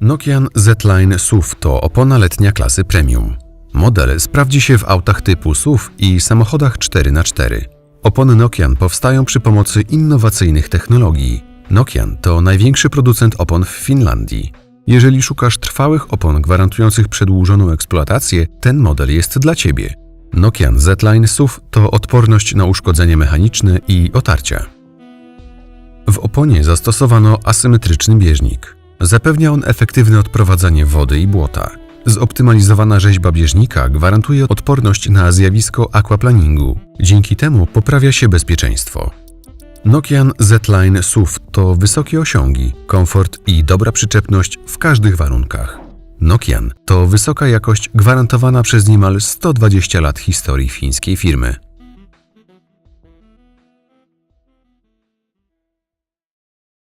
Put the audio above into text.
Nokian Z-Line SUV to opona letnia klasy premium. Model sprawdzi się w autach typu SUV i samochodach 4x4. Opony Nokian powstają przy pomocy innowacyjnych technologii. Nokian to największy producent opon w Finlandii. Jeżeli szukasz trwałych opon gwarantujących przedłużoną eksploatację, ten model jest dla Ciebie. Nokian Z-Line SUV to odporność na uszkodzenie mechaniczne i otarcia. W oponie zastosowano asymetryczny bieżnik. Zapewnia on efektywne odprowadzanie wody i błota. Zoptymalizowana rzeźba bieżnika gwarantuje odporność na zjawisko aquaplaningu. Dzięki temu poprawia się bezpieczeństwo. Nokian Z-Line SUV to wysokie osiągi, komfort i dobra przyczepność w każdych warunkach. Nokian to wysoka jakość gwarantowana przez niemal 120 lat historii fińskiej firmy.